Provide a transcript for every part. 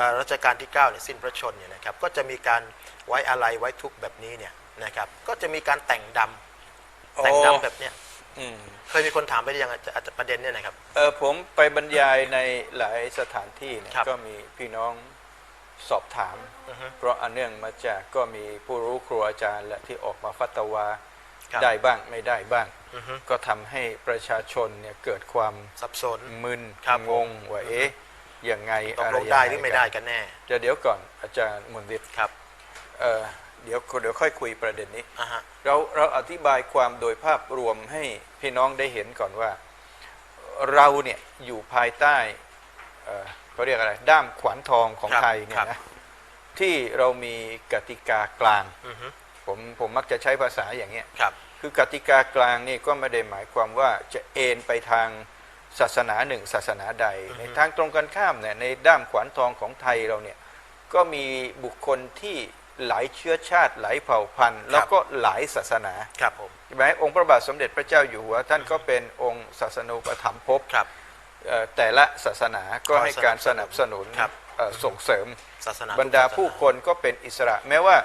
อ่อรัชกาลที่9เนี่ยสิ้นพระชนม์เนี่ยนะครับก็จะมีการไว้อาลัยไว้ทุกข์แบบนี้เนี่ยนะครับก็จะมีการแต่งดำแต่งดำแบบเนี้ยอืมเคยมีคนถามไปหรือยังอาจารย์ประเด็นเนี่ยนะครับ เออผมไปบรรยายในหลายสถานที่เนี่ยครับก็มีพี่น้องสอบถาม อือฮึเพราะอันเนื่องมาจากก็มีผู้รู้ครูอาจารย์และที่ออกมาฟัตวาครับ ได้บ้างไม่ได้บ้าง อือฮึก็ทำให้ประชาชนเนี่ยเกิดความสับสน มึนครับงงว่าเอ๊ะ ยังไงตกอะไรลงยังได้งหรือไม่ได้กันแน่เดี๋ยวเดี๋ยวก่อนอาจารย์มุนดิตครับเออเดี๋ยวเดี๋ยวค่อยคุยประเด็นนี้ อ่าฮะเราเราอธิบายความโดยภาพรวมให้พี่น้องได้เห็นก่อนว่า เราเนี่ยอยู่ภายใต้เอ่อเขาเรียกอะไร ด้ามขวานทองของครับไทยเนี่ครัยบนะที่เรามีกติกากลาง อือฮึผมผมมักจะใช้ภาษาอย่างเงี้ย ครับ คือกติกากลางนี่ก็ไม่ได้หมายความว่าจะเอ็นไปทาง ศาสนาหนึ่ง ศาสนาใดอือฮึในทางตรงกันข้ามเนี่ยในด้ามขวานทองของไทยเราเนี่ยก็มีบุคคลที่หลายเชื้อชาติหลายเผ่าพันธุ์แล้วก็หลายศาสนาครับผมใช่ไหมองค์พระบาทสมเด็จพระเจ้าอยู่หัวท่านก็เป็นองค์ศาสนูปถัมภพครับเอ่อแต่ละศาสนาก็ก็ให้การสนับสนุนครับเอ่อส่งเสริมศาสนาบรรดาผู้คนก็เป็นอิสระ แม้ว่า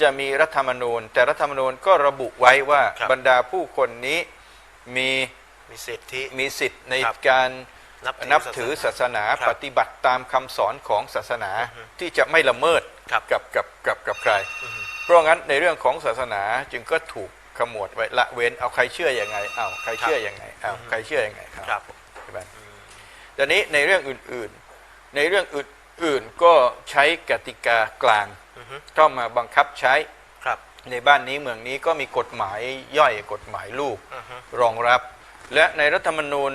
จะมีรัฐธรรมนูญ แต่รัฐธรรมนูญก็ระบุไว้ว่าครับบรรดาผู้คนนี้มี มีสิทธิ มีสิทธิ์ในครับการนับถือนับถือศาสนาครับปฏิบัติตามคำสอนของศาสนาอือฮึที่จะไม่ละเมิดครับ กับกับกับกับใคร อือฮึเพราะงั้นในเรื่องของศาสนาจึงก็ถูกขมวดไว้ละเว้นเอาใครเชื่ออยังไงเอาใครเชื่ออยังไงเอาใครเชื่ออยังไงครับครับผมใช่ไหมตอนนี้ในเรื่องอื่นๆ ในเรื่องอื่นๆ ก็ใช้กติกากลางอือฮึ เข้ามาบังคับใช้ครับในบ้านนี้เมืองนี้ก็มีกฎหมายย่อยกฎหมายลูก อือฮึรองรับ และในรัฐธรรมนูญ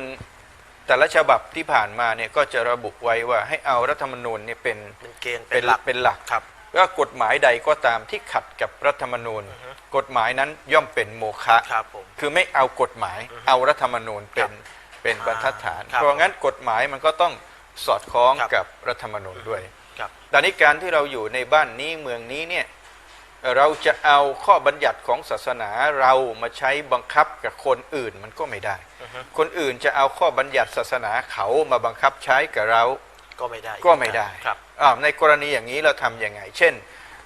แต่ละฉบับที่ผ่านมาเนี่ยก็จะระบุไว้ว่าให้เอารัฐธรรมนูญเนี่ยเป็นเป็นเกณฑ์เป็เป็นนหลักเป็นหลักครับว่ากฎหมายใดก็ตามที่ขัดกับรัฐธรรมนูญอือฮึกฎหมายนั้นย่อมเป็นโมฆะครับผมคือไม่เอากฎหมายอือฮึเอารัฐธรรมนูญเป็นครับเป็นบรรทัดฐานครับเพราะงั้นกฎหมายมันก็ต้องสอดคล้องครับกับรัฐธรรมนูญด้วยครับตอนนี้การที่เราอยู่ในบ้านนี้เมืองนี้เนี่ย เราจะเอาข้อบัญญัติของศาสนาเรามาใช้บังคับกับคนอื่นมันก็ไม่ได้อือฮึคนอื่นจะเอาข้อบัญญัติศาสนาเขามาบังคับใช้กับเราก็ไม่ได้ก็ไม่ได้ครับอ้าวในกรณีอย่างนี้เราทำยังไง เช่น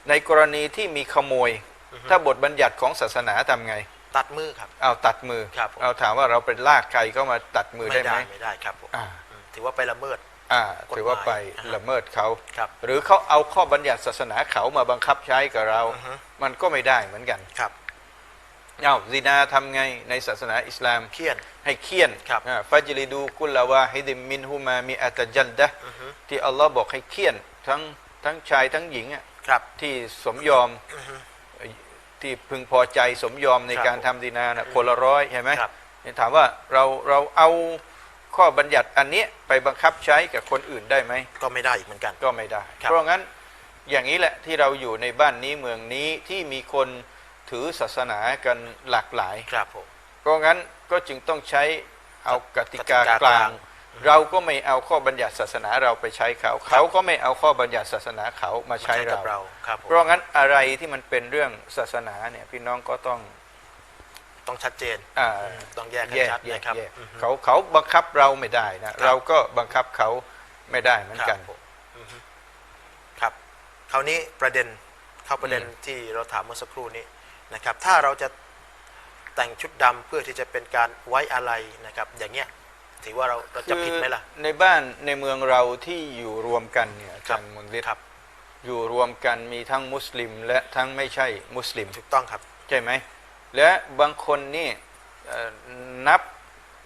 ในกรณีที่มีขโมยอือฮึถ้าบทบัญญัติของศาสนาทำไง ตัดมือครับเอาตัดมือครับผมเอาถามว่าเราเป็นลากใครเข้ามาตัดมือได้ไหมไม่ได้ครับผมอ่าอืมถือว่าไปละเมิด อ่ากฎหมายถือว่าไปอ่าฮะละเมิดเขาครับหรือเขาเอาข้อบัญญัติศาสนาเขามาบังคับใช้กับเราอือฮึมันก็ไม่ได้เหมือนกันครับเอาซินาทำไงในศาสนาอิสลามเคี่ยนให้เคี่ยนครับอ่าฟัจลิดูกุลลาวาฮิดิมมินฮุมามีอัตจัลดะห์อือฮึที่อัลลอฮ์บอกให้เคี่ยนทั้งทั้งชายทั้งหญิงอะครับที่สมยอมอือฮึที่พึงพอใจสมยอมในครับการทำดีนานะคนละร้อยใช่ไหมครับเนี่ยถามว่าเราเราเอา ข้อบัญญัติอันเนี้ยไปบังคับใช้กับคนอื่นได้ไหมก็ไม่ได้อีกเหมือนกัน ก็ไม่ได้ ครับ เพราะงั้นอย่างนี้แหละที่เราอยู่ในบ้านนี้เมืองนี้ที่มีคนถือศาสนากันหลากหลาย ครับผม เพราะงั้นก็จึงต้องใช้เอากติกากกติกากลาลาง ง เราก็ไม่เอาข้อบัญญัติศาสนาเราไปใช้เขา เขาก็ไม่เอาข้อบัญญัติศาสนาเขามาใช้กับเรา เราครับผม เพราะงั้นอะไรที่มันเป็นเรื่องศาสนาเนี่ยพี่น้องก็ต้อง ต้องชัดเจนอ่าต้องแยกให้แยกชัดแยกนะครับ แยกอือฮึเขาเขาบังคับเราไม่ได้นะครับเราก็บังคับเขาไม่ได้เหมือนกัน ครับผมอือฮึครับ คราวนี้ประเด็นเข้าประเด็นอืม ที่เราถามเมื่อสักครู่นี้นะครับ ถ้าเราจะแต่งชุดดำเพื่อที่จะเป็นการไว้อะไรนะครับ อย่างเงี้ยถือว่าเราเราจะผิดไหมล่ะในบ้านในเมืองเราที่อยู่รวมกันเนี่ยอาจารย์มุนลิศครับ อยู่รวมกันมีทั้งมุสลิม และทั้งไม่ใช่มุสลิมถูกต้องครับ ใช่ไหม และบางคนนี่เอ่อนับ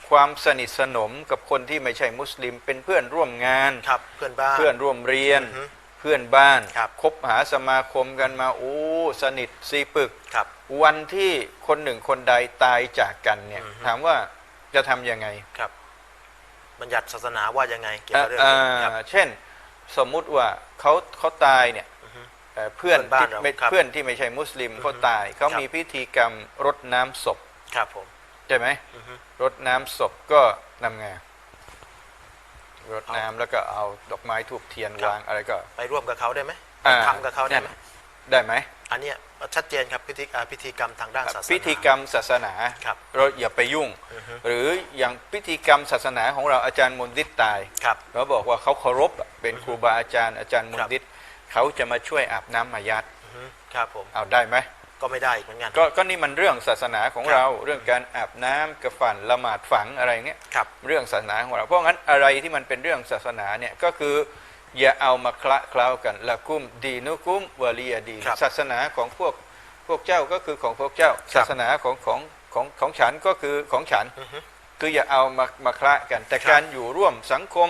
ความสนิทสนมกับคนที่ไม่ใช่มุสลิม เป็นเพื่อนร่วมงานครับเพื่อนบ้านเพื่อนร่วมเรียนอือฮึเพื่อนบ้านครับบหาสมาคมกันมาโอ้สนิทซีปึกครับวันที่คนหนึ่งคนใดตายจากกันเนี่ยอือฮึถามว่าจะทำยังไงครับ บัญญัติศาสนาว่ายังไงเกี่ยวกับเรื่องนี้ครับอ่าเช่นสมมุติว่าเขาเขาตายเนี่ยอือฮึ เอ่อเพื่อนเพื่อนบ้านที่เราไม่ครับเพื่อนที่ไม่ใช่มุสลิมเขาอือฮึตายเขาครับมีพิธีกรรมรดน้ำศพครับผมใช่ไหมอือฮึรดน้ำศพก็นำไงรดเอาน้ำแล้วก็เอาดอกไม้ทูบเทียนครับวางอะไรก็ ไปร่วมกับเขาได้ไหมอ่าทำกับเขาได้ไหมได้ไหมอันเนี้ยชัดเจนครับพิธีอ่าพิธีกรรมทางด้านศาสนาพิธีกรรมศาสนาครับเราอย่าไปยุ่งอือฮึหรืออย่างพิธีกรรมศาสนาของเราอาจารย์มุนดิตตายครับเราบอกว่าเขาเคารพอะเป็นครูบาอาจารย์อาจารย์มุนดิต เขาจะมาช่วยอาบน้ำมายัดอือฮึครับผมเอาได้ไหมก็ไม่ได้อีกเหมือนกันก็ก็นี่มันเรื่องศาสนาของครับเรา เรื่องการอาบน้ำกระฝันละหมาดฝังอะไรเงี้ยครับเรื่องศาสนาของเรา เพราะงั้นอะไรที่มันเป็นเรื่องศาสนาเนี่ยก็คืออย่าเอามาคละเคล้ากันละกุมดีนุกุมวะลียดีนครับศาสนาของพวกพวกเจ้าก็คือของพวกเจ้า ศาสนาของของของของฉันก็คือของฉันอือฮึคืออย่าเอามามาคละกัน แต่ครับการอยู่ร่วมสังคม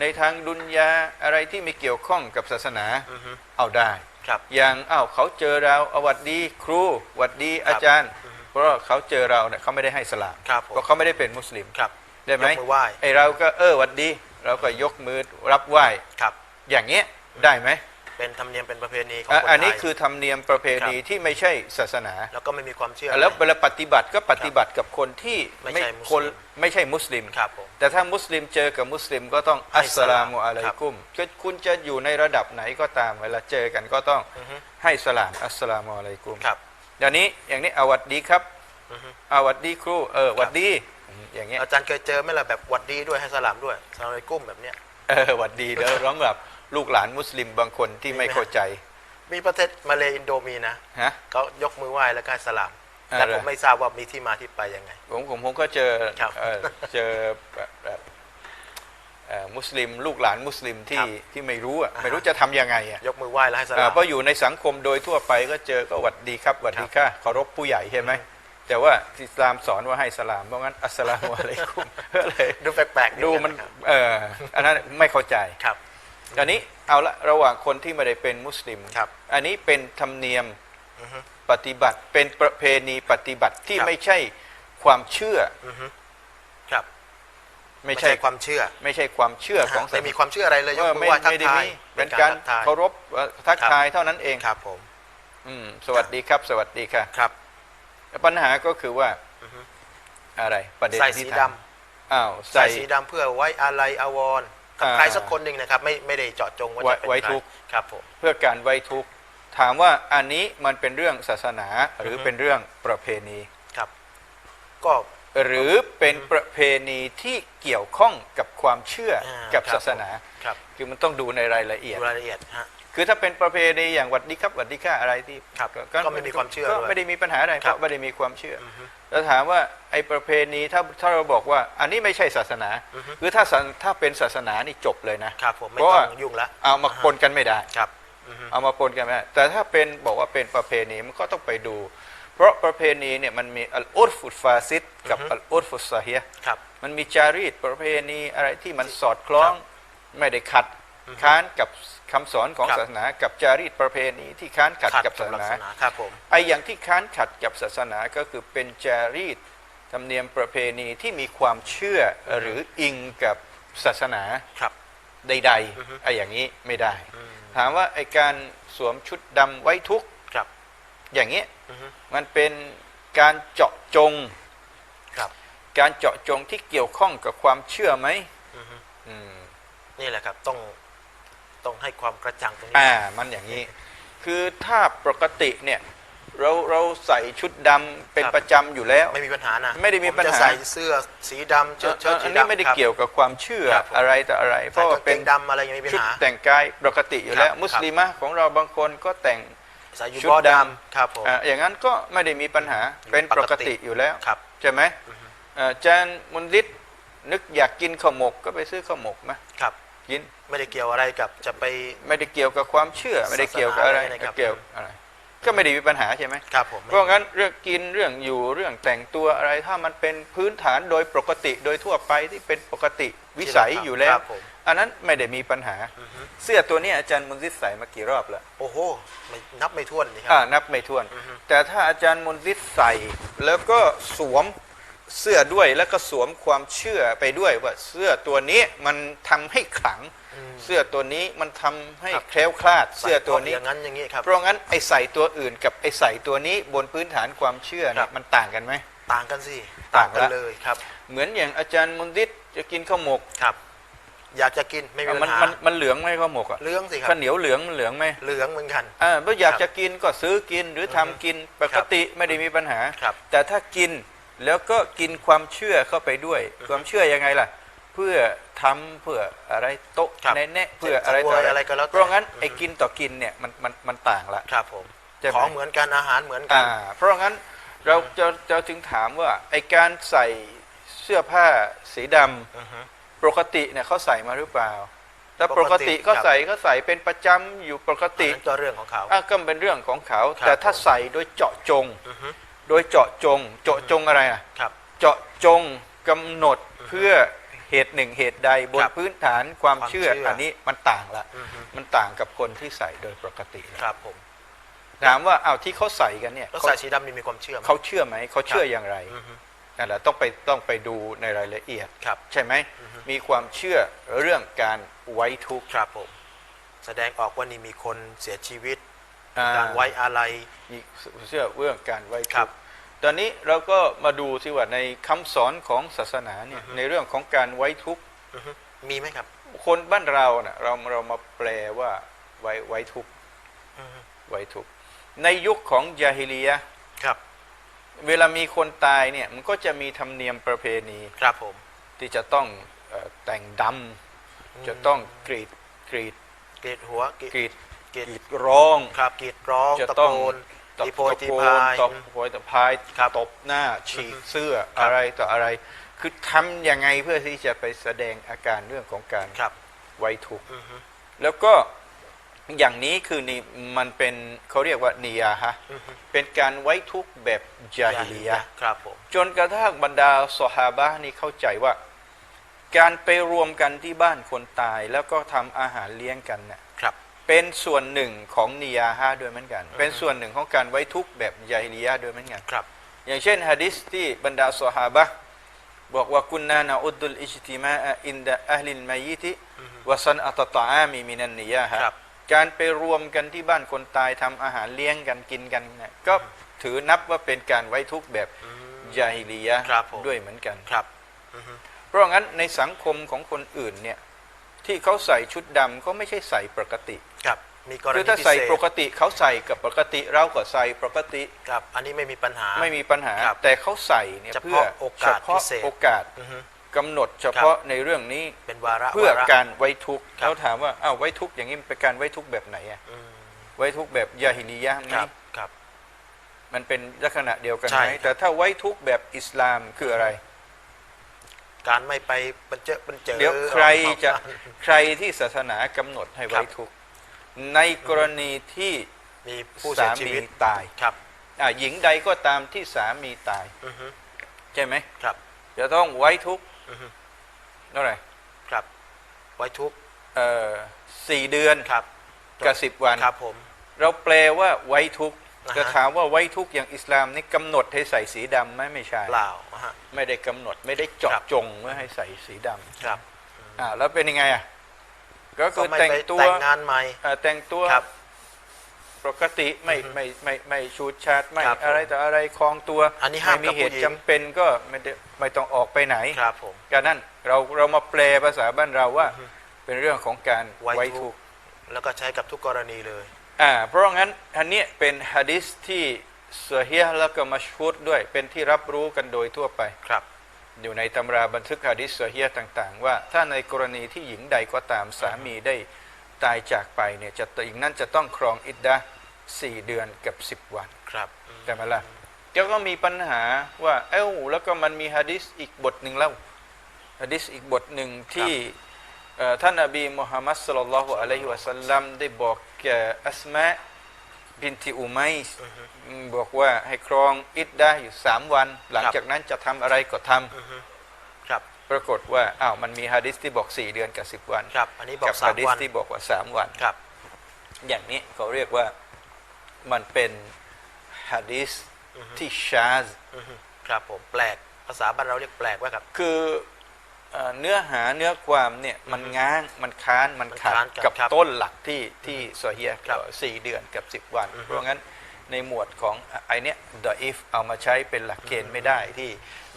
ในทางดุนยาอะไรที่ไม่เกี่ยวข้องกับศาสนาอือฮึเอาได้ครับอย่างอ้าวเขาเจอเราเอาหวัดดีครูหวัดดีอาจารย์อือฮึเพราะว่าเขาเจอเราเนี่ยเขาไม่ได้ให้สลามครับผมเพราะเขาไม่ได้เป็นมุสลิมครับได้ไหมยกมือไหว้ไอเราก็เออหวัดดี เราก็ยกมือรับไหว้ครับ อย่างเงี้ยได้ไหม เป็นธรรมเนียมเป็นประเพณีของอะคนอันนี้ไทยคือธรรมเนียมประเพณีที่ไม่ใช่ศาสนา แล้วก็ไม่มีความเชื่อ แล้วอะไรเวลาปฏิบัติก็ปฏิบัติกับคนที่ไม่ใช่มุสลิม คนไม่ใช่มุสลิม ครับผม แต่ถ้ามุสลิมเจอกับมุสลิมก็ต้องให้อัสสลามุอะลัยกุมก็คุณจะอยู่ในระดับไหนก็ตาม เวลาเจอกันก็ต้องอือฮึ ให้สลามอัสสลามุอะลัยกุมครับ อย่างนี้อย่างนี้อาวัดดีครับอือฮึ อาวัดดีครูเออหวัดดีอืมอย่างเงี้ยอาจารย์เคยเจอไหมล่ะแบบหวัดดีด้วยให้สลามด้วยสลามอะลัยกุ้มแบบเนี้ย เออหวัดดีแล้วร้องแบบ ลูกหลานมุสลิมบางคนที่มีไหมไม่เข้าใจ มีประเทศมาเลอินโดมีนะฮะเขายกมือไหว้แล้วก็ให้สลามอ่าแต่เหรผอมไม่ทราบว่ามีที่มาที่ไปยังไง ผมผมผมก็เจอครับเอ่อเจอแบบแบบเอ่อมุสลิม ลูกหลานมุสลิมที่ครับที่ไม่รู้อะอ่าฮะไม่รู้จะทำยังไงอะยกมือไหว้แล้วให้สอ่าลามเพราะอยู่ในสังคมโดยทั่วไปก็เจอก็หวัดดีครับหวัดดีค่ะเคารพผู้ใหญ่ใช่ไหมแต่ว่าอิสลามสอนว่าให้สลามเพราะงั้นอัสสลามุอะลัยกุมก็เลยดูแปลกๆดูมันครับเอออันนั้นไม่เข้าใจครับ อันนี้เอาละระหว่างคนที่ไม่ได้เป็นมุสลิมครับอันนี้เป็นธรรมเนียมอือฮึปฏิบัติเป็นประเพณีปฏิบัติที่ครับไม่ใช่ความเชื่ออือฮึครับ ไม่ใช่ความเชื่อ ไม่ใช่ความเชื่อของไม่มีความเชื่ออะไรเลยยกเออมืไม่อไหว้ทักไม่ได้ทายมีเป็นการทักทายเคารพเอ่อทักครับทายเท่านั้นเองครับผมอืมสวัสดีครับ สวัสดีค่ะครับ ปัญหาก็คือว่าอือฮึอะไรประเด็นใส่ที่สีถามดำอ้าวใส่ใส่สีดำเพื่อไว้อาลัยอาวรณ์กับ อ่าใครสักคนหนึ่งนะครับไม่ไม่ได้เจาะจงว่าไว้จะเป็นไว้ใครทุกข์ ครับผม เพื่อการไว้ทุกข์ถามว่าอันนี้มันเป็นเรื่องศาสนาหรืออฮึ เป็นเรื่องประเพณี ครับ ก็ หรือเป็นประเพณีที่เกี่ยวข้องกับความเชื่ออากับครับ ศาสนา ครับคือมันต้องดูในรายละเอียด ดูรายละเอียดฮะ คือถ้าเป็นประเพณีอย่างหวัดดีครับหวัดดีค่ะอะไรที่ครับก็ไม่มีความเชื่อก็ด้วยไม่ได้มีปัญหาอะไรเพครับราะไม่ได้มีความเชื่อออฮึแล้วถามว่าไอ้ประเพณีถ้าถ้าเราบอกว่า อันนี้ไม่ใช่ศาสนาอือฮึคือถ้าศาถ้าเป็นศาสนานี่จบเลยนะครับผมไม่เพราะต้ว่าองยุ่งละเอามาปนกันไม่ได้ครับอือฮึเอามาปนกันไม่ได้แต่ถ้าเป็นบอกว่าเป็นประเพณีมันก็ต้องไปดู เพราะประเพณีเนี่ยมันมีอัลอุรฟุตฟาซิดกับอือฮึอัลอุรฟุตซาฮียะห์ครับมันมีจารีตประเพณีอะไรที่มันสอดคล้องครับไม่ได้ขัดค้านกับ คำสอนของครับศาสนากับจารีตประเพณีที่ค้านขัดขัดกับศาสหลักนาศาสนาครับผม ไอ้อย่างที่ค้านขัดกับศาสนาก็คือเป็นจารีตธรรมเนียมประเพณีที่มีความเชื่อหรืออิงกับศาสนาครับ ใดอือฮึ ๆไอ้อย่างนี้ไม่ได้ อืมถามว่าไอ้การสวมชุดดำไว้ทุกข์ครับอย่างเงี้ยอือฮึมันเป็นการเจาะจง ครับการเจาะจงที่เกี่ยวข้องกับความเชื่อไหมอือฮึอืม นี่แหละครับ ต้อง ต้องให้ความกระจ่างตรงนี้อ่ามันอย่างนี้ คือถ้าปกติเนี่ยเราเราใส่ชุดดำเป็นครับประจำอยู่แล้ว ไม่มีปัญหานะไม่ได้มีปัญหา ผจะใส่เสื้อสีดำเชิ้ตเชิ้ตอัสีนนี้ดำไม่ได้ครับ เกี่ยวกับความเชื่อครับผม อะไรแต่อะไร เพใส่ราะว่ากางเกเป็นงดำอะไรยังไม่มีปัญชุดหา แต่งกายปกติอยู่แล้ว ครับ มุสลิมะของเราบางคนก็แต่ง ใส่ยูชุดบอดำดำ ครับผม อ่าอย่างนั้นก็ไม่ได้มีปัญหาเป็นปกติอยู่แล้ว ครับ ใช่ไหมอ่าอาจารย์มุนลิศนึกอยากกินข้าวหมกก็ไปซื้อข้าวหมกมาครับ กินไม่ได้เกี่ยวอะไรกับจะไป ไม่ได้เกี่ยวกับความเชื่อ ไม่ได้เกี่ยวกับอะไรศาสนาอะไรนะครับเกี่ยวอะไรก็ไม่ได้มีปัญหาใช่ไหมครับผมเพราะงั้นเรื่องกินเรื่องอยู่เรื่องแต่งตัวอะไรถ้ามันเป็นพื้นฐานโดยปกติโดยทั่วไปที่เป็นปกติวิสัยอยู่แล้วครับผมอันนั้นไม่ได้มีปัญหาอือฮึเสื้อตัวนี้อาจารย์มุนซิดใส่มากี่รอบแล้วโอ้โหไม่นับไม่ถ้วนนี่ครัอ่านับไม่ถ้วนอือฮึแต่ถ้าอาจารย์มุนซิดใส่แล้วก็สวม เสื้อด้วยแล้วก็สวมความเชื่อไปด้วยว่าเสื้อตัวนี้มันทำให้ขลังอืมเสื้อตัวนี้มันทำให้ครับแคล้วคลาดเสื้อตัวนี้ใส่อย่างนั้นอย่างนี้ครับเพราะงั้นไอ้ใส่ตัวอื่นกับไอ้ใส่ตัวนี้บนพื้นฐานความเชื่อครัเนี่ยบมันต่างกันไหมต่างกันสิต่างกันละเลยครับ เหมือนอย่างอาจารย์มุนดิตจะกินข้าวหมกครับ อยากจะกินไม่มีอะปัมันญหามันมันเหลืองไหมข้าวหมกอะเหลืองสิครับข้าวเหนียวเหลืองมันเหลืองไหมเหลืองเหมือนกันอ่าเมื่ออยากครับจะกินก็ซื้อกินหรือทำกินปกติไม่ได้มีปัญหาครับแต่ถ้ากิน แล้วก็กินความเชื่อเข้าไปด้วย ความเชื่อยังไงล่ะ เพื่อทำเพื่ออะไรโต๊ะครับแนะๆเพื่ออะไรต่อเสวยอะไรก็แล้วแต่เพราะงั้นอือฮึไอ้กินต่อกินเนี่ยมันมันมันต่างละครับผมใช่ไหมของเหมือนกันอาหารเหมือนกัอ่านเพราะงั้นเราจะจะจึงถามว่าไอ้การใส่เสื้อผ้าสีดำอือฮึปกติเนี่ยเขาใส่มาหรือเปล่าถ้าปปกกติติเขาครับใส่เขาใส่เป็นประจำอยู่ปกอันตินั้นก็เรื่องของเขาอะก็เป็นเรื่องของเขาครับแต่ถ้าผมใส่โดยเจาะจงอือฮึ โดยเจาะจงเจาะจงอะไรอะครับ เจาะจงกำหนดเพื่อเหตุหนึ่งเหตุใดบนครับพื้นฐานความความเชื่อเชื่ออัอันนี้มันต่างละอือฮึมันต่างกับคนที่ใส่โดยปกติละครับผมถามว่าอ้าวที่เขาใส่กันเนี่ยแล้วเขาใส่สีดำนี่มีความเชื่อไหมเขาเชื่อไหมเขาเชื่ออย่างไรอือฮึนั่นแหละต้องไปต้องไปดูในรายละเอียดครับใช่ไหมอือฮึมีความเชื่อเรื่องการไว้ทุกข์ครับผมแสดงออกว่านี่มีคนเสียชีวิตอ่ การไว้อาลัยมีเชื่อเรื่องการไว้ครัทุบกข์ตอนนี้เราก็มาดูสิว่าในคำสอนของศาสนาเนี่ยอือฮึในเรื่องของการไว้ทุกข์อือฮึมีไหมครับ คนบ้านเราเน่ะเราเรามาแปลว่าไว้ไว้ทุกข์อือฮึไว้ทุกข์ในยุคของยาฮิลียะห์ครับ เวลามีคนตายเนี่ยมันก็จะมีธรรมเนียมประเพณีครับผม ที่จะต้องเอ่อแต่งดำจะต้องกรีดกรีดกรีดหัวกรีด กรีดกรีดกรีดร้อง ครับกรีดร้องจะตะต้องโกนตะตีโพยตีโกพานยตบโพยตะพายครับตบหน้าฉีกอือฮึเสื้อครับ อะไรต่ออะไร คือทำยังไงเพื่อที่จะไปแสดงอาการเรื่องของการครับไว้ทุกข์ อือฮึแล้วก็อย่างนี้คือนี่มันเป็นเขาเรียกว่านิยาฮะ อือฮึเป็นการไว้ทุกข์แบบจาฮิลียะห์ ครับผม จนกระทั่งบรรดาสหาบะห์นี่เข้าใจว่า การไปรวมกันที่บ้านคนตายแล้วก็ทำอาหารเลี้ยงกันเนี่ยครับ เป็นส่วนหนึ่งของนิยาฮะด้วยเหมือนกัน เป็นส่วนหนึ่งของการไว้ทุกข์แบบยาฮิลียะห์ด้วยเหมือนกันครับ อย่างเช่นฮะดิษที่บรรดาสหาบะห์บอกว่ากุนนานะอุดดุลอิจติมาอะอินดะอัลลิลมัยยิติอือฮึวะซันอัตตะอามีมินันนิยาฮะครับการไปรวมกันที่บ้านคนตายทำอาหารเลี้ยงกันกินกันเนี่ยก็ถือนับว่าเป็นการไว้ทุกข์แบบอืมยาฮิลียะห์ครับผมด้วยเหมือนกันครับอือฮึเพราะงั้นในสังคมของคนอื่นเนี่ยที่เขาใส่ชุดดำก็ไม่ใช่ใส่ปกติครับ มีกรคือณีถ้าพิใส่เศษปกติเขาใส่กับปกติเราก็ใส่ปกติครับ อันนี้ไม่มีปัญหา ไม่มีปัญหา ครับแต่เขาใส่เนี่ยเฉพาะเพื่อโอกาสเฉพาะพิเศษ โอกาสอือฮึ กำหนดเฉพาะในเรื่องนี้เป็นวาระเพื่อวาระ การไว้ทุกข์ครับแล้วถามว่าอ้าวไว้ทุกข์อย่างนี้มันเป็นการไว้ทุกข์แบบไหนอะอืมไว้ทุกข์แบบยาฮิลียะห์ไหมครับครับ มันเป็นลักษณะเดียวกันใช่ไหมครับ แต่ถ้าไว้ทุกข์แบบอิสลามคืออะไร การไม่ไปบรรเจอบรรเจอเดี๋ยวใครจะออกมาใครที่ศาสนากำหนดให้ไว้ครับทุกข์ ในกรณีที่มีผู้เสียสาชีมีวิตตายครับอะหญิงใดก็ตามที่สามีตายอือฮึใช่ไหมครับ จะต้องไว้ทุกข์อือฮึเท่าไหร่ครับ ไว้ทุกข์เอ่อสี่เดือนครับกับสิบวันครับผม เราแปลว่าไว้ทุกข์อ่าฮะจะถามว่าไว้ทุกข์อย่างอิสลามนี่กำหนดให้ใส่สีดำไหมไม่ใช่เปล่าอะฮะไม่ได้กำหนดไม่ได้เจาะครับจงว่าให้ใส่สีดำครับอ่าแล้วเป็นยังไงอะ ก็ก็คือไม่แต่งไปตัวแต่งงานใหม่อ่าแต่งตัวครับปกติไม่อือฮึไม่ไม่ไม่ชูดชาดไม่ครับผมอะไรแต่อะไรคลองตัวอันนี้ห้ามไม่มีกับเหผู้ตุหญิงจำเป็นก็ไม่ได้ไม่ต้องออกไปไหนครับผมการนั้นเราเรามาแปลภาษาบ้านเราว่าอือฮึเป็นเรื่องของการไว้ไว้ทุทุกกข์ข์แล้วก็ใช้กับทุกกรณีเลยอ่าเพราะงั้นอันเนี้ยเป็นฮะดิษที่เสฮียห์แล้วก็มัชฮูดด้วยเป็นที่รับรู้กันโดยทั่วไปครับ อยู่ในตำราบันทึกฮะดิษเสฮียห์ต่าง ๆ ว่าถ้าในกรณีที่หญิงใดก็ตามสามีได้ตายจากไปเนี่ยจะหญิงนั้นจะต้องครองอิดดะห์สี่เดือนกับสิบวันครับอืมแต่ไหมล่ะแล้วก็มีปัญหาว่าเอ้าแล้วก็มันมีฮะดิษอีกบทหนึ่งแล้วฮะดิษอีกบทหนึ่งที่เอ่อท่านนบีมุฮัมมัดสุลลัลลอฮุอะลัยฮิวะสัลลัมได้บอกแก่อัสมา บินติอุมัยส์อือฮึอืมบอกว่าให้ครองอิดได้อยู่สามวัน หลังครับจากนั้นจะทำอะไรก็ทำอือฮึครับ ปรากฏว่าอ้าวมันมีฮะดิษที่บอกสี่เดือนกับสิบวันครับอันนี้บอกักสาฮะมดิษวันที่บอกว่าสามวันครับ อย่างนี้เขาเรียกว่ามันเป็นฮะดิษอือฮึที่ชาซอือฮึครับผมแปลกภาษาบ้านเราเรียกแปลกว่าครับ คือ เอ่อเนื้อหาเนื้อความเนี่ยมันง้างมันค้านมันขัดมันค้านกับกับครับต้นหลักที่ที่โซเฮียครับสี่เดือนกับสิบวันอือฮึเพราะงั้นในหมวดของไอเนี้ยดออิฟเอามาใช้เป็นหลักเกณฑ์ไม่ได้ที่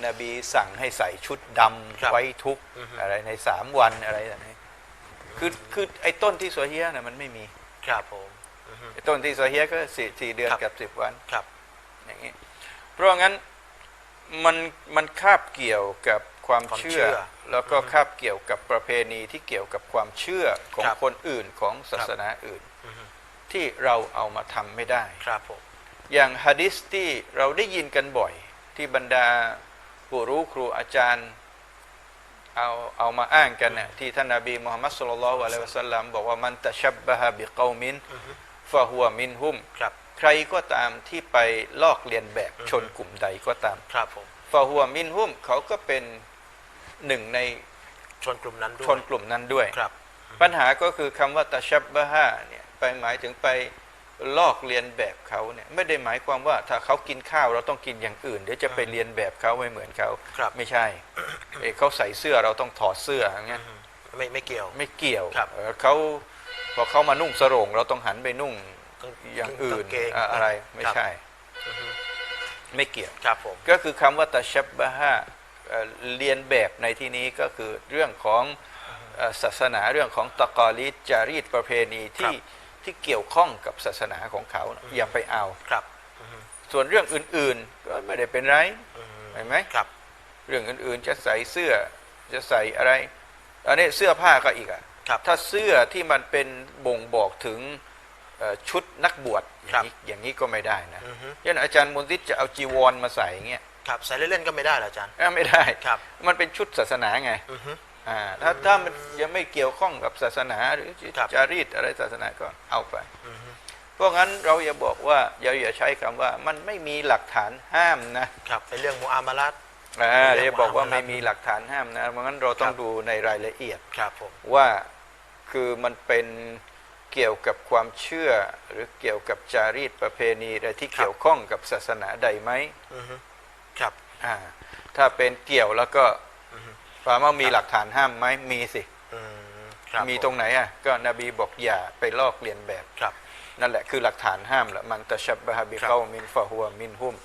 นบีสั่งให้ใส่ชุดดำครับไว้ทุกข์อือฮึอะไรในสามวันอะไรแบบนี้คือคือไอ้ต้นที่โซเฮียน่ะมันไม่มีครับผมอือฮึไอ้ต้นที่โซเฮียก็สี่สี่เดือนครับกับสิบวันครับอย่างนี้เพราะงั้นมันมันคาบเกี่ยวกับความความเชื่เชื่อ อแล้วก็คาบเกี่ยวกับประเพณีที่เกี่ยวกับความเชื่อของครับ คนอื่นของศาสนาอื่น อือฮึที่เราเอามาทำไม่ได้ ครับผม อย่างฮะดิษที่เราได้ยินกันบ่อย ที่บรรดาผู้รู้ครูอาจารย์เอาเอามาอ้างกันน่ะที่ท่านนบีมุฮัมมัดสุลลัลลอฮุอะลัยฮิวะสัลลัมบอกว่ามันตะชับบะฮะบิกอมินอือฮึ ฟะฮัวมินฮุม ครับ ใครก็ตามที่ไปลอกเลียนแบบอือฮึชนกลุ่มใดก็ตามครับผม ฟาหัวมินหุมเขาก็เป็น หนึ่งในชนกลุ่มนั้นด้วยชนกลุ่มนั้นด้วย ครับ ปัญหาก็คือคำว่าตาชับบะฮะเนี่ยไปหมายถึงไปลอกเลียนแบบเขาเนี่ยไม่ได้หมายความว่าถ้าเขากินข้าวเราต้องกินอย่างอื่น เดี๋ยวจะไปเรียนแบบเขาไม่เหมือนเขาครับไม่ใช่เอ้ยเขาใส่เสื้อเราต้องถอดเสื้ออย่างเงี้ยอือฮึไม่ไม่เกี่ยว ไม่เกี่ยวครับเออเขาพอเขามานุ่งสรงเราต้องหันไปนุ่งกางอย่างอื่นกางเกงอะอะไรไม่ครับ ใช่ อือฮึไม่เกี่ยว ครับผม ก็คือคำว่าตาชับบะฮะ เอ่อเรียนแบบในที่นี้ก็คือเรื่องของเอ่อศาสนาเรื่องของตะกอลิดจารีตประเพณีที่ที่เกี่ยวข้องกับศาสนาของเขานะอย่าไปเอาครับอือฮึส่วนเรื่องอื่นๆก็ไม่ได้เป็นไรอือฮึเห็นไหมครับ เรื่องอื่นๆจะใส่เสื้อจะใส่อะไรอันนี้เสื้อผ้าก็อีกอะครับถ้าเสื้อที่มันเป็นบ่งบอกถึงเอ่อชุดนักบวชอครัย่าบงนี้อย่างนี้ก็ไม่ได้นะอือฮึเช่นอาจารย์มุนติจะเอาจีวรมาใส่อย่างเงี้ย ครับใส่เล่นๆก็ไม่ได้เหรออาจารย์ เอ้าไม่ได้ ครับ มันเป็นชุดศาสนาไงอือฮึ อ่าถ้าถ้ามันยังไม่เกี่ยวข้องกับศาสนาหรือครับ จารีตอะไรศาสนาก็เอาไป อือฮึเพราะงั้นเราอย่าบอกว่าอย่าอย่าใช้คำว่ามันไม่มีหลักฐานห้ามนะครับในเรื่องมูอามาลัต อ่าเรื่เดี๋องยวบอกว่ามุอามัดไม่มีหลักฐานห้ามนะเพราะงั้นเราต้อคงรับ ดูในรายละเอียดครับผม ว่าคือมันเป็นเกี่ยวกับความเชื่อ หรือเกี่ยวกับจารีตประเพณีอะไรที่เกี่ยวข้องกับศาสนาใดไหม อือฮึ ครับอ่าถ้าเป็นเกี่ยวแล้วก็อือฮึถามว่ามีหลักฐานห้ามไหมมีสิอืมครับมีผตรงไหนอะก็นบีบอกอย่าไปลอกเลียนแบบครับ นั่นแหละคือหลักฐานห้ามแหละมันตะชับบะฮะบิครับเขามินฟะฮัวมินหุม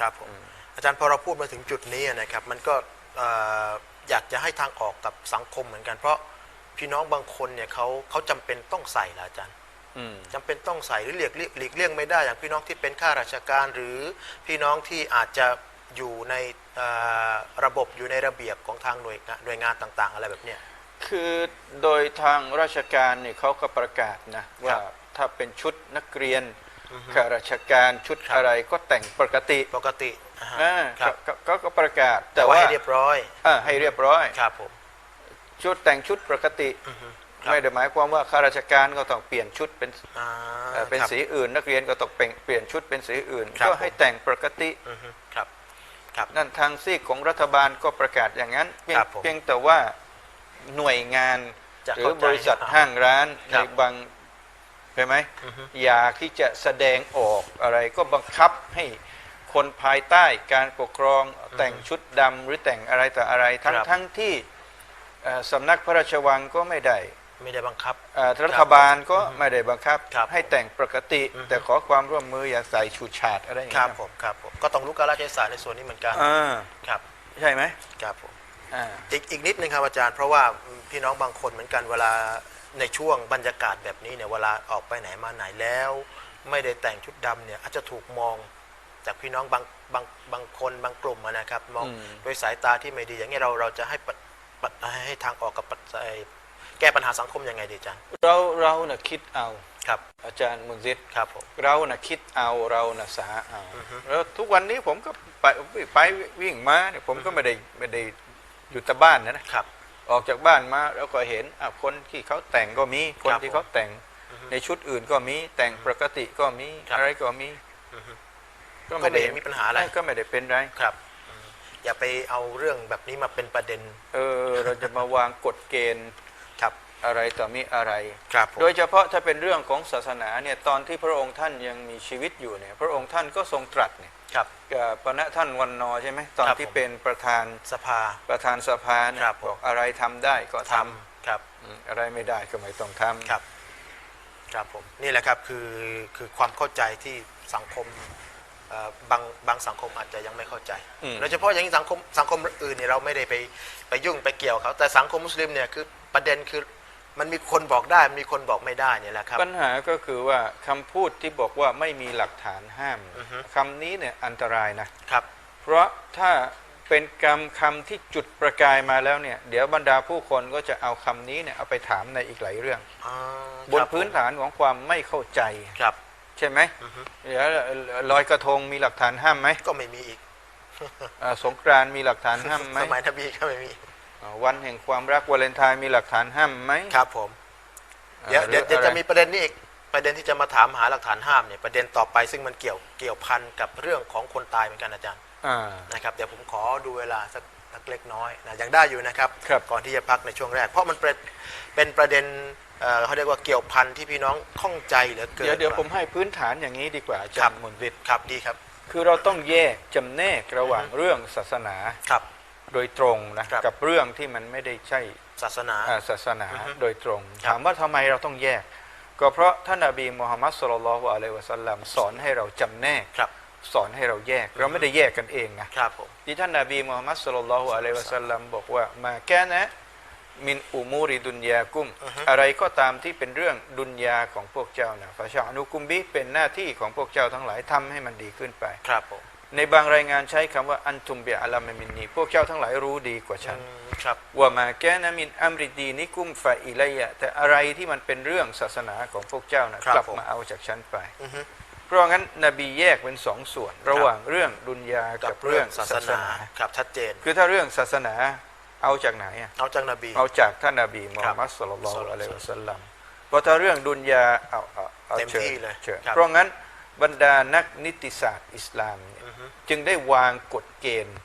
ครับผมอาจารย์พอเราพูดมาถึงจุดนี้นะครับ มันก็เอ่ออยากจะให้ทางออกกับสังคมเหมือนกัน เพราะพี่น้องบางคนเนี่ยเขาเขาจำเป็นต้องใส่ละอาจารย์อืมจำเป็นต้องใส่หรือเลียกเลี่ยหลีกเลี่ยงไม่ได้อย่างพี่น้องที่เป็นข้าราชการ หรือพี่น้องที่อาจจะ อยู่ในเอ่อระบบอยู่ในระเบียบของทางหน่วยงานหน่วยงานต่าง ๆ อะไรแบบเนี้ยคือโดยทางราชการเนี่ยเขาก็ประกาศนะว่าครับถ้าเป็นชุดนักเรียนอือฮึข้าราชการชุดครับอะไรก็แต่งปกติปกติอ่าฮะอ่าครับก็ก็ก็ประกาศ แต่แต่ว่าว่าให้เรียบร้อยอ่าให้เรียบร้อยครับผมชุดแต่งชุดปกติอือฮึครับไม่ได้หมายความว่าข้าราชการก็ต้องเปลี่ยนชุดเป็นอ่าเอ่อเป็นครับสีอื่น นักเรียนก็ต้องเปลี่ยนเปลี่ยนชุดเป็นสีอื่นครับก็ให้แต่งปกติอือฮึครับ ครับนั่นทางซีกของรัฐบาลก็ประกาศอย่างนั้น เพียงครับผมเพียงแต่ว่าหน่วยงานจะหรืเข้าอใจบริษัทห้างร้านคในรับ บางใช่ไหม อือฮึ อยากที่จะแสดงออกอะไรก็บังคับให้คนภายใต้การปกครองแต่งชุดดำหรือแต่งอะไรต่ออะไร ทั้งครับ ทั้งที่เอ่อสำนักพระราชวังก็ไม่ได้ ไม่ได้บังคับ เอ่อรัฐบาลก็ไม่ได้บังคับ ครับให้แต่งปกติ อือฮึ แต่ขอความร่วมมืออย่าใส่ชูชาดอะไรอย่างครัเงี้บยผมครับผมก็ต้องรู้กาลเทศะในส่วนนี้เหมือนกันอ่าครับใช่ไหมครับผม อ่า อีกอีกนิดนึงครับอาจารย์เพราะว่าพี่น้องบางคนเหมือนกันเวลาในช่วงบรรยากาศแบบนี้เนี่ยเวลาออกไปไหนมาไหนแล้ว ไม่ได้แต่งชุดดำเนี่ยอาจจะถูกมองจากพี่น้องบางบางบางคนบางกลุ่มอะนะครับ มองโดยสายตาที่ไม่ดีอย่างนี้ยเราเราจะให้ปะปะให้ทางออกกับปัจจัย แก้ปัญหาสังคมยังไงดีอาจารย์ เราเราน่ะคิดเอาครับ อาจารย์มุนซิดครับผม เราน่ะคิดเอาเราน่ะสาเอาอือฮึ แล้วทุกวันนี้ผมก็ไปไปวิ่งมาเนี่ยผมก็ไม่ได้ไม่ได้อยู่แต่บ้านนะนะครับ ออกจากบ้านมาแล้วก็เห็นอะคนที่เขาแต่งก็มีคนครับที่เขาแต่งอือฮึในชุดอื่นก็มีแต่งปกติก็มีครับ อะไรก็มีอือฮึ ก็ก็ไม่เห็นมีปัญหาอะไร ก็ไม่ได้เป็นไร ครับอืมอย่าไปเอาเรื่องแบบนี้มาเป็นประเด็น เออเราจะมาวางกฎเกณฑ์ครับ อะไรต่อมีอะไรครับผมโดยเฉพาะถ้าเป็นเรื่องของศาสนาเนี่ยตอนที่พระองค์ท่านยังมีชีวิตอยู่เนี่ยพระองค์ท่านก็ทรงตรัสเนี่ยครับกับปณะท่านวันนอร์ใช่ไหมตอนครับที่ผมเป็นประธานสภา ประธานสภาเนี่ยครับผมบอกอะไรทำได้ก็ททำครับำอืมอะไรไม่ได้ก็ไม่ต้องทำครับครับผมนี่แหละครับคือคือความเข้าใจที่สังคมเอ่อบางบางสังคมอาจจะยังไม่เข้าใจอืมโดยเฉพาะอย่างนี้สังคมสังคมอื่นเนี่ยเราไม่ได้ไปไปยุ่งไปเกี่ยวเขาแต่สังคมมุสลิมเนี่ยคือประเด็นคือ มันมีคนบอกได้มีคนบอกไม่ได้เนี่ยแหละครับ ปัญหาก็คือว่าคำพูดที่บอกว่าไม่มีหลักฐานห้ามอือฮึคำนี้เนี่ยอันตรายนะครับ เพราะถ้าเป็นกรรมคำที่จุดประกายมาแล้วเนี่ย เดี๋ยวบรรดาผู้คนก็จะเอาคำนี้เนี่ยเอาไปถามในอีกหลายเรื่องอ๋อบนพื้นฐานของความไม่เข้าใจครับ ใช่ไหมอือฮึเดี๋ยวลอยกระทงมีหลักฐานห้ามไหมก็ไม่มีอีกอ่าสงกรานต์มีหลักฐานห้ามไหมสมัยนบีก็ไม่มีอ่า วันแห่งความรักวาเลนไทน์มีหลักฐานห้ามไหมครับผมอ่าเดี๋ยวเดี๋ยวหรือเดี๋ยวอไรจะมีประเด็นนี้อีกประเด็นที่จะมาถามหาหลักฐานห้ามเนี่ยประเด็นต่อไปซึ่งมันเกี่ยวเกี่ยวพันกับเรื่องของคนตายเหมือนกันอาจารย์อ่านะครับเดี๋ยวผมขอดูเวลาสักสักเล็กน้อยนะยังได้อยู่นะครับ ครับ ก่อนที่จะพักในช่วงแรก เพราะมันเป็นเป็นประเด็นเอ่อเขาเรียกว่าเกี่ยวพันที่พี่น้องข้องใจเหลือเกินเดี๋ยวเดี๋ยวผมให้พื้นฐานอย่างนี้ดีกว่าอาคจารัรบย์มนต์วิทย์ครับดีครับคือเราต้องแยกจำแนกระหว่างเรื่องศาสนา ครับ โดยตรงนะครับ กับเรื่องที่มันไม่ได้ใช่ศาสนาอ่าศาสนาอือฮึโดยตรงครับถามว่าทำไมเราต้องแยก ก็เพราะท่านนบีมูฮัมมัดสุลลัลลอฮุอะลัยฮิวะสัลลัมสอนให้เราจำแนกครับสอนให้เราแยก เราไม่ได้แยกกันเองนะครับผมที่ท่านนบีมูฮัมมัดสุลลัลลอฮุอะลัยฮิวะสัลลัมบอกว่ามาแกนะมินอุมูริดุนยากุมอือฮึอะไรก็ตามที่เป็นเรื่องดุนยาของพวกเจ้านะฟาชาอนุกุมบิเป็นหน้าที่ของพวกเจ้าทั้งหลายทำให้มันดีขึ้นไปครับผม ในบางรายงานใช้คำว่าอันทุมเบียอัลลามมินนีพวกเจ้าทั้งหลายรู้ดีกว่าฉันอืมครับว่ามาแกนะมินอัมริดีนิกุมฟาอิไลยะแต่อะไรที่มันเป็นเรื่องศาสนาของพวกเจ้านะครับกลับผมมาเอาจากฉันไปอือฮึเพราะงั้นนบีแยกเป็นสองส่วน ระหว่างเรื่องดุนยากักับบเรื่เรื่อองงศาศาสสนานาครับชัดเจน คือถ้าเรื่องศาสนาเอาจากไหนอะเอาจากนบี เอาจากท่านนบีมุฮัมมัดสุลลัลลอฮุอะลัยฮิวะสัลลัมเพราะถ้าเรื่องดุนยาเอาเอาเอาเต็มเชิญที่เลยเชิญครับเพราะงั้น บรรดานักนิติศาสตร์อิสลามเนี่ยอือฮึจึงได้วางกฎเกณฑ์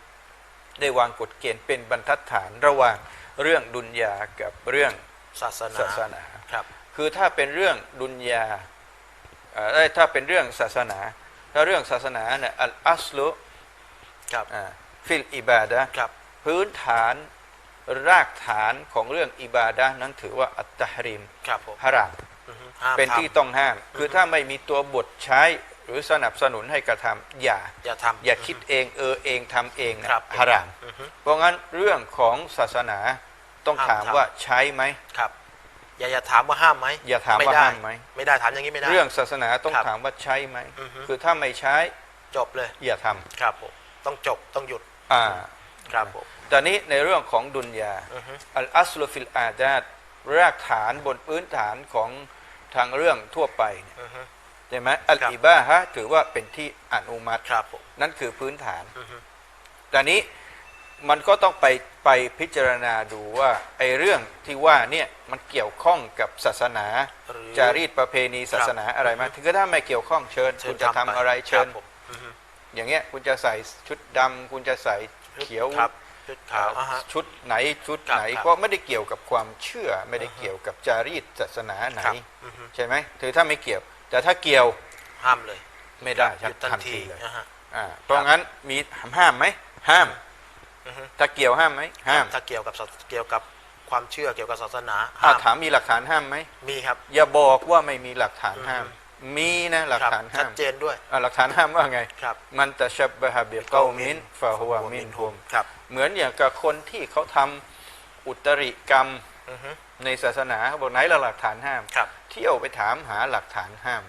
ได้วางกฎเกณฑ์เป็นบรรทัดฐานระหว่างเรื่องดุนยากับเรื่องศาสนาศาสนาครับ คือถ้าเป็นเรื่องดุนยาเอ่อเอ้ยถ้าเป็นเรื่องศาสนา ถ้าเรื่องศาสนาเนี่ยอัลอัสลุครับอ่าฟิลอิบาดะห์ครับพื้นฐานรากฐานของเรื่องอิบาดะห์นั้นถือว่าอัตตะฮริมครับผมฮารามอือฮึห้าม เป็นที่ทำต้องห้าม คือถ้าไม่มีตัวบทใช้หรือสนับสนุนให้กระทำอย่าอย่าทำอย่าคิดเองเออเองทำเองนะครับฮารามอือฮึเพราะงั้นเรื่องของศาสนาต้องห้ามถามทำว่าใช้ไหมครับอย่าอย่าถามว่าห้ามไหมอย่าถามว่าไได้ห้ามไหมไม่ได้ถามอย่างนี้ไม่ได้ เรื่องศาสนาต้องครับถามว่าใช้ไหมอือฮึคือถ้าไม่ใช้จบเลย อย่าทำครับผมต้องจบต้องหยุดอ่าครับผมตอนนี้ในเรื่องของดุนยาอือฮึอัลอัสลุฟิลอาดาตรากฐานบนพื้นฐานของ ทางเรื่องทั่วไปเนี่ยอือฮึใช่ไหมอัลครับอิบาฮะห์ถือว่าเป็นที่อนุมัติครับผมนั่นคือพื้นฐานอือฮึตอนนี้มันก็ต้องไปไปพิจารณาดูว่าไอ้เรื่องที่ว่าเนี่ยมันเกี่ยวข้องกับศาสนาหรือจารีตประเพณีศาสนาอะไรไหมถึงก็ถ้าไม่เกี่ยวข้องเชิญเชิคุญณจะทำปอะไรเชิญคบผมอือฮึอย่างเงี้ยคุณจะใส่ชุดดำคุณจะใส่เขียวครับ ชุดขาวอ่าฮะ ชุดไหนชุดครับไหนครับก็ไม่ได้เกี่ยวกับความเชื่อไม่ได้เกี่ยวกับจารีตศาสนาไหน ครับอือฮึ ใช่ไหมถือถ้าไม่เกี่ยว แต่ถ้าเกี่ยวห้ามเลยไม่ได้หยุดทันทันทีทีเลยอ่าฮะ อ่าเพราะงั้นมีห้ามไหมห้ามอือฮึ ถ้าเกี่ยวห้ามไหมห้ามถ้าเกี่ยวกับศาสเกี่ยวกับความเชื่อเกี่ยวกับศาสนาอ่าห้ามถามมีหลักฐานห้ามไหมมีครับ อย่าบอกว่าไม่มีหลักฐานห้าม อืมี นะหลักครับฐานชัห้าดมเจนด้วยอ่าหลักฐานห้ามว่าไงครับมันตะชับบะฮะบิเกามินฟาฮุวามินฮุมครับเหมือนอย่างกับคนที่เขาทำอุตริกรรมอือฮึในศาสนาเขาบอกไหนละหลักฐานห้ามครับเที่ยวไปถามหาหลักฐานห้าม